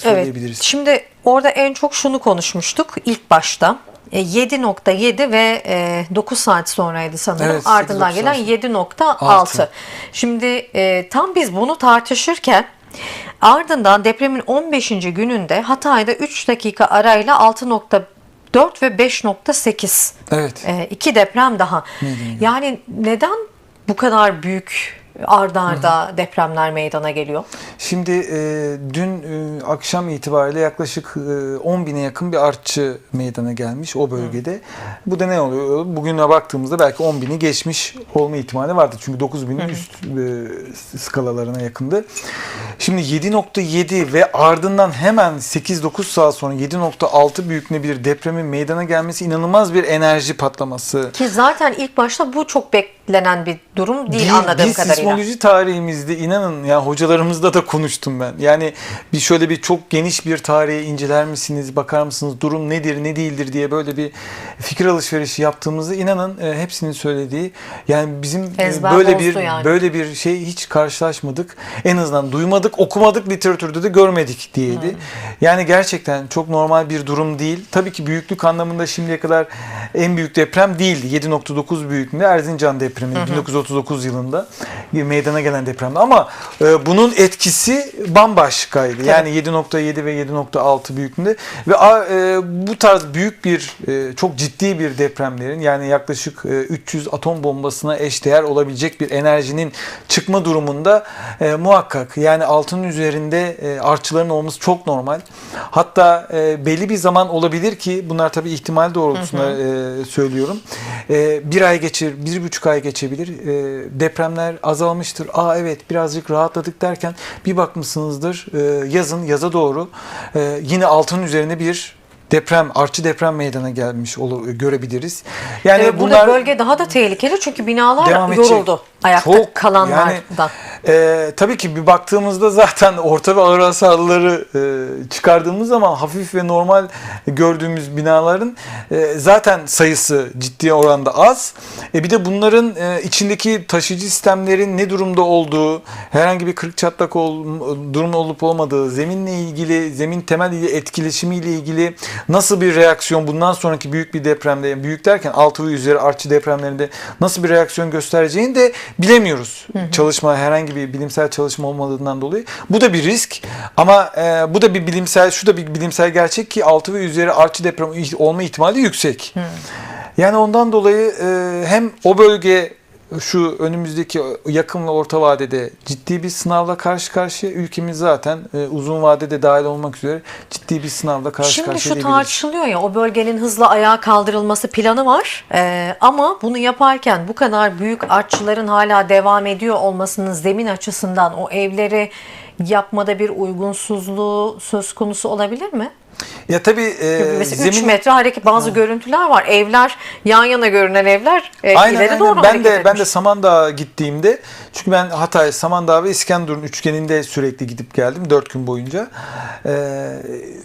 söyleyebiliriz. Evet. Şimdi orada en çok şunu konuşmuştuk ilk başta. E, 7.7 ve e, 9 saat sonraydı sanırım. Evet, Ardından 8-9 gelen saat. 7.6. Altı. Şimdi e, tam biz bunu tartışırken ardından depremin 15. gününde Hatay'da 3 dakika arayla 6.4 ve 5.8 Evet. e, iki deprem daha. Yani neden bu kadar büyük arda arda depremler meydana geliyor? Şimdi e, dün e, akşam itibariyle yaklaşık e, 10 bine yakın bir artçı meydana gelmiş o bölgede. Bu da ne oluyor? Bugüne baktığımızda belki 10 bini geçmiş olma ihtimali vardı. Çünkü 9 binin üst e, skalalarına yakındı. Şimdi 7.7 ve ardından hemen 8-9 saat sonra 7.6 büyüklüğünde bir depremin meydana gelmesi inanılmaz bir enerji patlaması. Ki zaten ilk başta bu çok beklenen bir durum değil, anladığım biz kadarıyla. sismoloji tarihimizde inanın ya hocalarımızla da konuştum ben. Yani bir şöyle bir çok geniş bir tarihi inceler misiniz, bakar mısınız, durum nedir, ne değildir diye böyle bir fikir alışverişi yaptığımızda inanın e, hepsinin söylediği yani bizim e, böyle bir yani. böyle bir şey hiç karşılaşmadık. En azından duymadık, okumadık, literatürde de görmedik diyeydi. Yani gerçekten çok normal bir durum değil. Tabii ki büyüklük anlamında şimdiye kadar en büyük deprem değildi. 7.9 büyüklüğünde Erzincan depremi 1939 yılında meydana gelen depremdi. Ama e, bunun etkisi bambaşkaydı. Yani 7.7 ve 7.6 büyüklüğünde ve a- e, bu tarz büyük bir e, çok ciddi bir depremlerin yani yaklaşık e, 300 atom bombasına eşdeğer olabilecek bir enerjinin çıkma durumunda e, muhakkak yani altının üzerinde e, artçıların olması çok normal. Hatta e, belli bir zaman olabilir ki bunlar tabii ihtimal doğrultusunda e, söylüyorum. E, bir ay geçir, bir buçuk ay geçebilir. E, depremler azalmıştır. Aa evet birazcık rahatladık derken bir bakmışsınızdır e, yazın yaza doğru e, yine altının üzerinde bir deprem, artçı deprem meydana gelmiş olu, görebiliriz. Yani Ee, burada bölge daha da tehlikeli çünkü binalar Devam edecek. yoruldu ayakta Çok, kalanlardan. yani, e, tabii ki bir baktığımızda zaten orta ve ağır hasarlıları e, çıkardığımız zaman hafif ve normal gördüğümüz binaların e, zaten sayısı ciddi oranda az. E, bir de bunların e, içindeki taşıyıcı sistemlerin ne durumda olduğu, herhangi bir kırık çatlak ol, durum olup olmadığı, zeminle ilgili, zemin temel ile etkileşimiyle ilgili nasıl bir reaksiyon bundan sonraki büyük bir depremde, büyük derken 6 ve üzeri artçı depremlerinde nasıl bir reaksiyon göstereceğini de bilemiyoruz. Çalışma herhangi bir bilimsel çalışma olmadığından dolayı. Bu da bir risk ama e, bu da bir bilimsel şu da bir bilimsel gerçek ki 6 ve üzeri artçı deprem olma ihtimali yüksek. Yani ondan dolayı e, hem o bölge şu önümüzdeki yakın ve orta vadede ciddi bir sınavla karşı karşıya ülkemiz zaten e, uzun vadede dahil olmak üzere ciddi bir sınavla karşı Şimdi karşıya şu diyebiliriz. tartışılıyor ya o bölgenin hızla ayağa kaldırılması planı var Ee, ama bunu yaparken bu kadar büyük artçıların hala devam ediyor olmasının zemin açısından o evleri yapmada bir uygunsuzluğu söz konusu olabilir mi? Ya tabii e, Mesela 3 zemin metre hareket bazı görüntüler var. Evler yan yana görünen evler e, Aynen, ileri aynen. doğru Ben hareket de ben de Samandağ'a gittiğimde çünkü ben Hatay, Samandağ ve İskenderun üçgeninde sürekli gidip geldim 4 gün boyunca. Ee,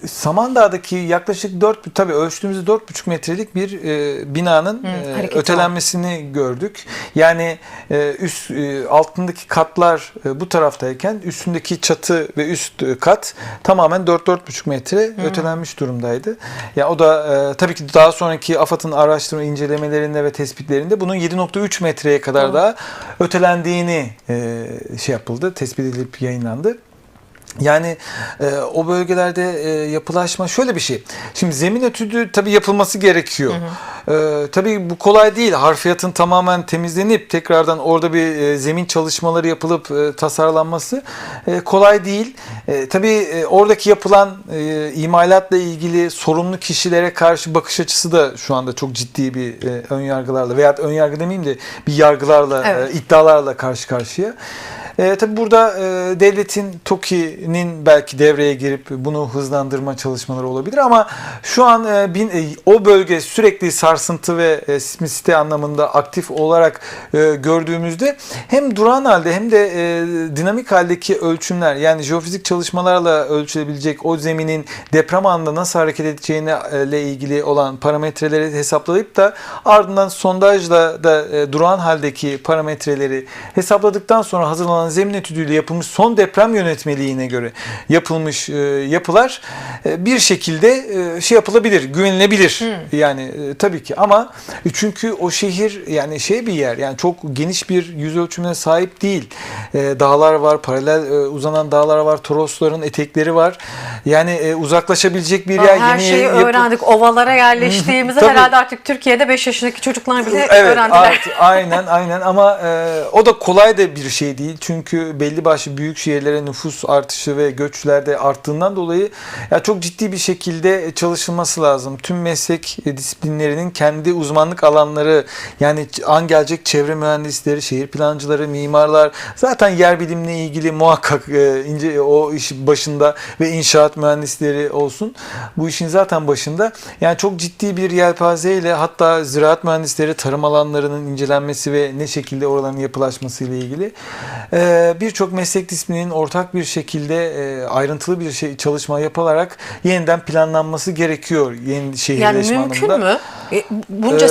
Samandağ'daki yaklaşık 4 tabii ölçtüğümüzde 4,5 metrelik bir e, binanın e, hareketi var. ötelenmesini gördük. Yani e, üst e, altındaki katlar e, bu taraftayken üstündeki çatı ve üst e, kat tamamen 4-4,5 metre ötelenmiş durumdaydı. Ya o da e, tabii ki daha sonraki AFAD'ın araştırma incelemelerinde ve tespitlerinde bunun 7.3 metreye kadar daha ötelendiğini e, şey yapıldı, tespit edilip yayınlandı. Yani e, o bölgelerde e, yapılaşma şöyle bir şey. Şimdi zemin etüdü tabii yapılması gerekiyor. E, tabii bu kolay değil. Harfiyatın tamamen temizlenip tekrardan orada bir e, zemin çalışmaları yapılıp e, tasarlanması e, kolay değil. E, tabii e, oradaki yapılan e, imalatla ilgili sorumlu kişilere karşı bakış açısı da şu anda çok ciddi bir e, ön yargılarla veya ön yargı demeyeyim de bir yargılarla, Evet. e, iddialarla karşı karşıya. E, tabii burada e, devletin TOKİ'nin belki devreye girip bunu hızlandırma çalışmaları olabilir ama şu an e, bin, e, o bölge sürekli sarsıntı ve e, sismisite anlamında aktif olarak e, gördüğümüzde hem duran halde hem de e, dinamik haldeki ölçümler yani jeofizik çalışmalarla ölçülebilecek o zeminin deprem anında nasıl hareket edeceğine ile ilgili olan parametreleri hesaplayıp da ardından sondajla da e, duran haldeki parametreleri hesapladıktan sonra hazırlanan olan zemin etüdüyle yapılmış son deprem yönetmeliğine göre yapılmış e, yapılar e, bir şekilde e, şey yapılabilir, güvenilebilir. Yani e, tabii ki ama çünkü o şehir yani şey bir yer yani çok geniş bir yüz ölçümüne sahip değil. E, dağlar var, paralel e, uzanan dağlar var, Torosların etekleri var. Yani e, uzaklaşabilecek bir yer. Her yeni şeyi yapı- öğrendik. Ovalara yerleştiğimizde herhalde artık Türkiye'de 5 yaşındaki çocuklar bile Evet, öğrendiler. artık- aynen aynen ama e, o da kolay da bir şey değil. Çünkü belli başlı büyük şehirlere nüfus artışı ve göçler de arttığından dolayı ya çok ciddi bir şekilde çalışılması lazım. Tüm meslek disiplinlerinin kendi uzmanlık alanları yani an gelecek çevre mühendisleri, şehir plancıları, mimarlar zaten yer bilimle ilgili muhakkak e, ince o iş başında ve inşaat mühendisleri olsun. Bu işin zaten başında. Yani çok ciddi bir yelpazeyle hatta ziraat mühendisleri tarım alanlarının incelenmesi ve ne şekilde oraların yapılaşması ile ilgili e, birçok meslek disiplininin ortak bir şekilde e, ayrıntılı bir şey çalışma yapılarak yeniden planlanması gerekiyor yeni şehirleşme Yani mümkün anlamında. mü? E, bunca Ee,